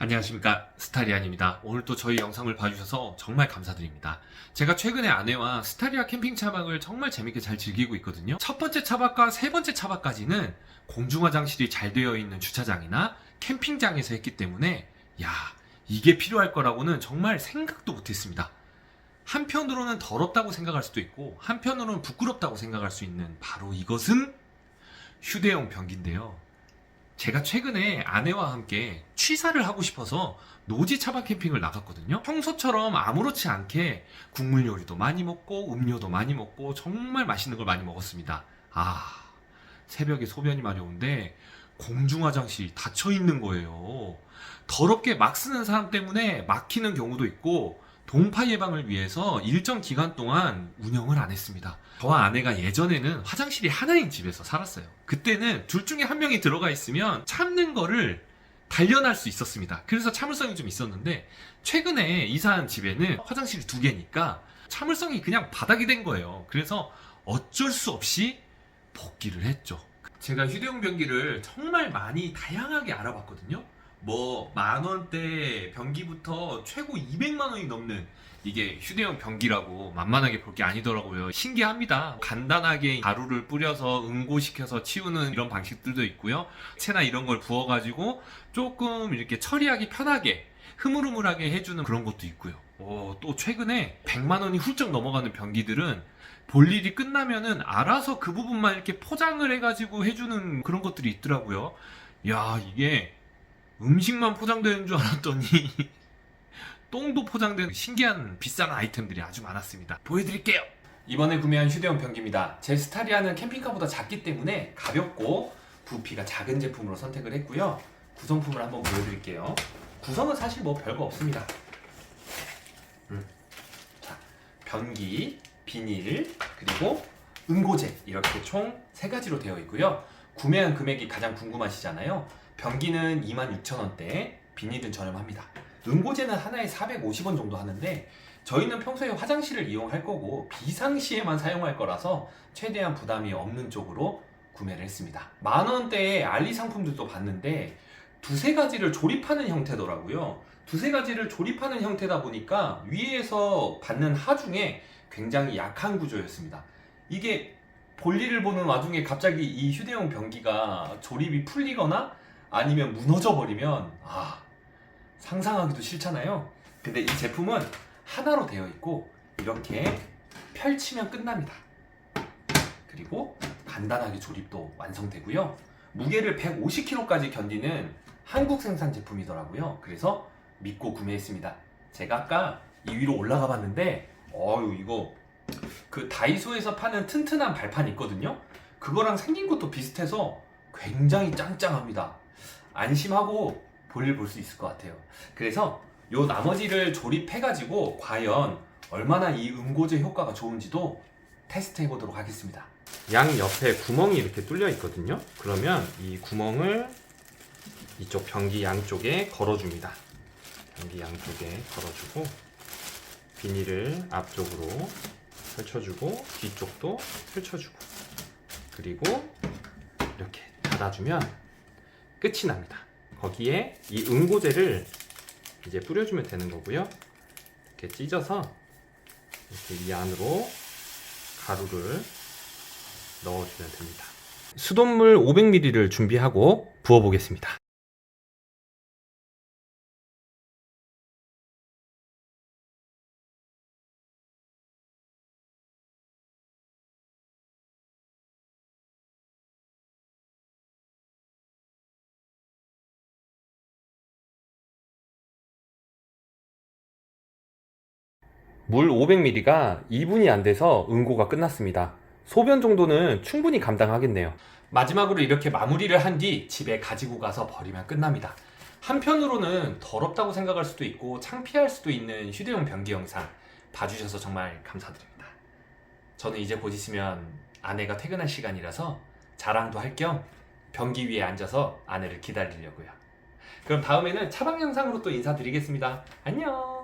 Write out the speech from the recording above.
안녕하십니까 스타리안입니다. 오늘 또 저희 영상을 봐주셔서 정말 감사드립니다. 제가 최근에 아내와 스타리아 캠핑 차박을 정말 재밌게 잘 즐기고 있거든요. 첫 번째 차박과 세 번째 차박까지는 공중 화장실이 잘 되어 있는 주차장이나 캠핑장에서 했기 때문에 야 이게 필요할 거라고는 정말 생각도 못했습니다. 한편으로는 더럽다고 생각할 수도 있고 한편으로는 부끄럽다고 생각할 수 있는 바로 이것은 휴대용 변기인데요. 제가 최근에 아내와 함께 취사를 하고 싶어서 노지 차박 캠핑을 나갔거든요. 평소처럼 아무렇지 않게 국물 요리도 많이 먹고 음료도 많이 먹고 정말 맛있는 걸 많이 먹었습니다. 아, 새벽에 소변이 마려운데 공중 화장실이 닫혀 있는 거예요. 더럽게 막 쓰는 사람 때문에 막히는 경우도 있고 동파 예방을 위해서 일정 기간 동안 운영을 안 했습니다. 저와 아내가 예전에는 화장실이 하나인 집에서 살았어요. 그때는 둘 중에 한 명이 들어가 있으면 참는 거를 단련할 수 있었습니다. 그래서 참을성이 좀 있었는데 최근에 이사한 집에는 화장실이 두 개니까 참을성이 그냥 바닥이 된 거예요. 그래서 어쩔 수 없이 복귀를 했죠. 제가 휴대용 변기를 정말 많이 다양하게 알아봤거든요. 뭐 만원대 변기부터 최고 200만 원이 넘는 이게 휴대용 변기라고 만만하게 볼 게 아니더라고요. 신기합니다. 간단하게 가루를 뿌려서 응고시켜서 치우는 이런 방식들도 있고요. 채나 이런 걸 부어 가지고 조금 이렇게 처리하기 편하게 흐물흐물하게 해주는 그런 것도 있고요. 오, 또 최근에 100만 원이 훌쩍 넘어가는 변기들은 볼 일이 끝나면은 알아서 그 부분만 이렇게 포장을 해가지고 해주는 그런 것들이 있더라고요. 야, 이게 음식만 포장되는 줄 알았더니 똥도 포장된 신기한 비싼 아이템들이 아주 많았습니다. 보여드릴게요. 이번에 구매한 휴대용 변기입니다. 제 스타리아는 캠핑카보다 작기 때문에 가볍고 부피가 작은 제품으로 선택을 했고요. 구성품을 한번 보여드릴게요. 구성은 사실 뭐 별거 없습니다. 음. 자, 변기, 비닐, 그리고 응고제 이렇게 총 세 가지로 되어 있고요. 구매한 금액이 가장 궁금하시잖아요. 변기는 26,000원대, 비닐은 저렴합니다. 응고제는 하나에 450원 정도 하는데 저희는 평소에 화장실을 이용할 거고 비상시에만 사용할 거라서 최대한 부담이 없는 쪽으로 구매를 했습니다. 만 원대의 알리 상품들도 봤는데 두세 가지를 조립하는 형태더라고요. 두세 가지를 조립하는 형태다 보니까 위에서 받는 하중에 굉장히 약한 구조였습니다. 이게 볼일을 보는 와중에 갑자기 이 휴대용 변기가 조립이 풀리거나 아니면 무너져 버리면 아 상상하기도 싫잖아요. 근데 이 제품은 하나로 되어 있고 이렇게 펼치면 끝납니다. 그리고 간단하게 조립도 완성되고요. 무게를 150kg까지 견디는 한국 생산 제품이더라고요. 그래서 믿고 구매했습니다. 제가 아까 이 위로 올라가 봤는데 어유 이거 그 다이소에서 파는 튼튼한 발판 있거든요. 그거랑 생긴 것도 비슷해서 굉장히 짱짱합니다. 안심하고 볼일 볼 수 있을 것 같아요. 그래서 요 나머지를 조립해가지고 과연 얼마나 이 응고제 효과가 좋은지도 테스트 해보도록 하겠습니다. 양 옆에 구멍이 이렇게 뚫려 있거든요. 그러면 이 구멍을 이쪽 변기 양쪽에 걸어줍니다. 변기 양쪽에 걸어주고 비닐을 앞쪽으로 펼쳐주고 뒤쪽도 펼쳐주고 그리고 이렇게 닫아주면 끝이 납니다. 거기에 이 응고제를 이제 뿌려주면 되는 거고요. 이렇게 찢어서 이렇게 이 안으로 가루를 넣어주면 됩니다. 수돗물 500ml를 준비하고 부어보겠습니다. 물 500ml가 2분이 안 돼서 응고가 끝났습니다. 소변 정도는 충분히 감당하겠네요. 마지막으로 이렇게 마무리를 한 뒤 집에 가지고 가서 버리면 끝납니다. 한편으로는 더럽다고 생각할 수도 있고 창피할 수도 있는 휴대용 변기 영상 봐주셔서 정말 감사드립니다. 저는 이제 곧 있으면 아내가 퇴근할 시간이라서 자랑도 할 겸 변기 위에 앉아서 아내를 기다리려고요. 그럼 다음에는 차박 영상으로 또 인사드리겠습니다. 안녕!